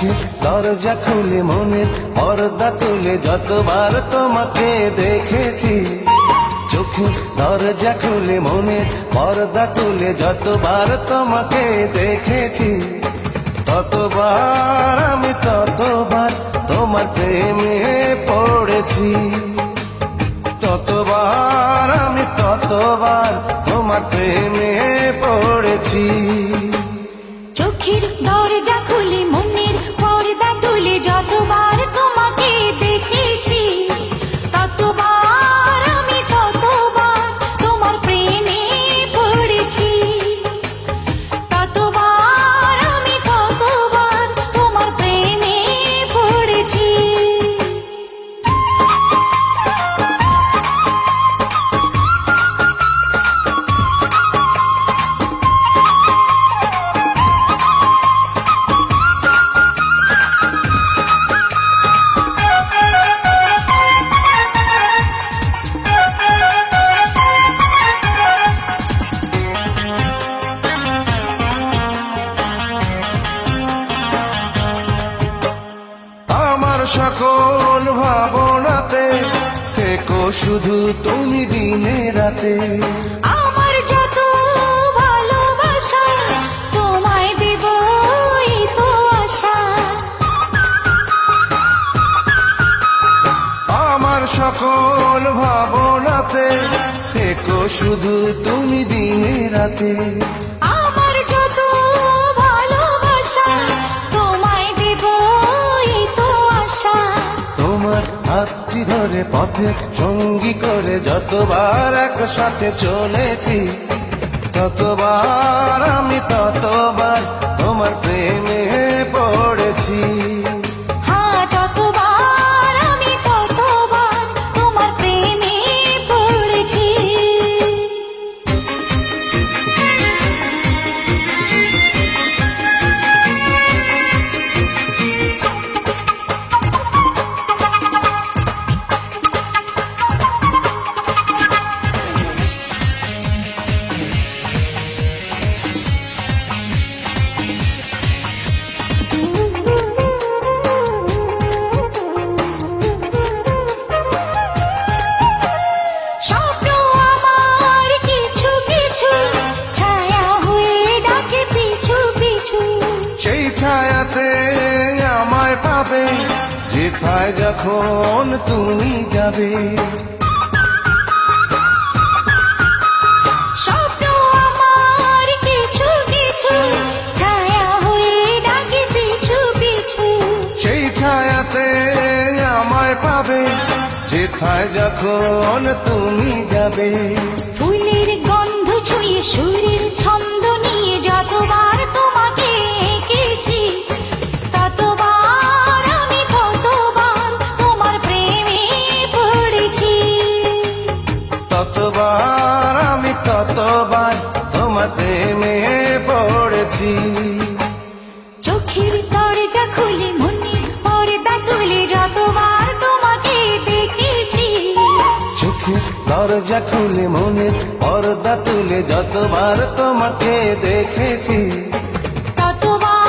চোখে দরজা খুলে মনের পর্দা তুলে যতবার তোমাকে দেখেছি। চোখে দরজা খুলে মনের পর্দা তুলে যতবার তোমাকে দেখেছি। ততবার আমি ততবার তোমার প্রেমে পড়েছি। ততবার আমি ততবার তোমার প্রেমে পড়েছি। চোখের দরজা শুধু তুমি দিনে রাতে। আমার যত ভালোবাসা তোমায় দেব তো আশা। আমার সকল ভাবনাতে থেকো শুধু তুমি দিনে রাতে। হাতটি ধরে পথে সঙ্গী করে যতবার একসাথে চলেছি ততবার আমি ততবার পাবে যেথায় যখন তুমি যাবে। সেই ছায়াতে আমায় পাবে যেথায় যখন তুমি যাবে। ফুলের গন্ধ ছুঁয়ে সুরের ছন্দ নিয়ে যতবার তোমাকে পড়েছি চোখের দরজা খুলে মনে পর্দা তুলে যতবার তোমাকে দেখেছি। চোখে দরজা খুলে মনের পর্দা তুলে যতবার তোমাকে দেখেছি।